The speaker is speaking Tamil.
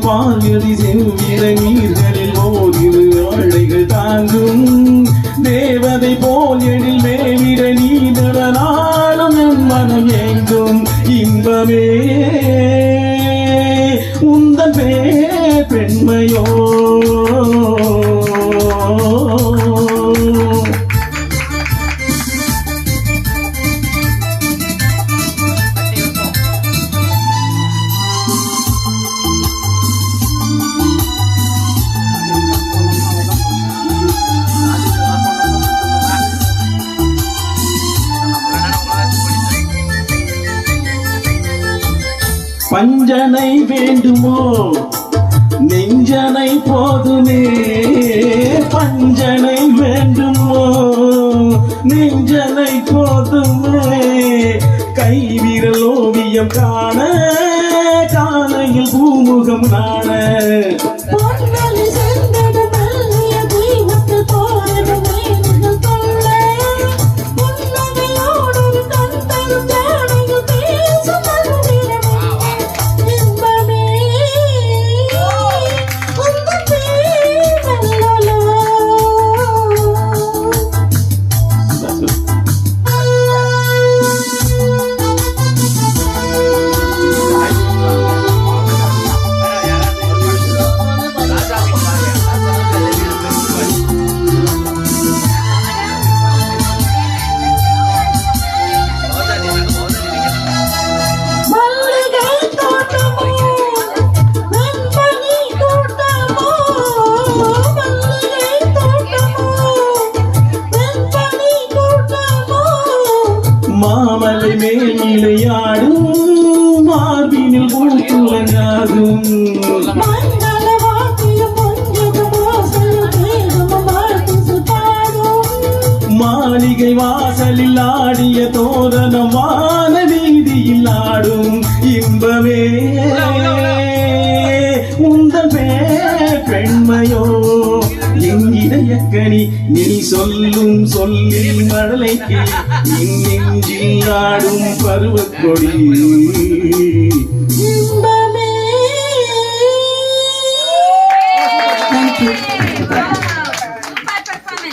தேனோடு பால்யதி நீர்களில் ஓரிரு ஆழைகள் தாங்கும். தேவதை போல் எழில் மேவிட நீதனாலும் என் மனம் எங்கும் இன்பமே. உந்தன் பே பெண்மையோ. பஞ்சனை வேண்டுமோ? நெஞ்சனை போதுமே. பஞ்சனை வேண்டுமோ? நெஞ்சனை போதுமே. கைவிரல் ஓவியம் காண காலையில் பூமுகம் காண மாமலை மேல் இளையாடும் மார்பினில் பாடும் மாளிகை வாசலில் ஆடிய தோரணம் வான வீதியில் ஆடும் இன்பமே. எங்கிடையக்கனி நீ சொல்லும் சொல்லில் மழலைக்கு நெஞ்சில் ஆடும் பருவக்கொடி.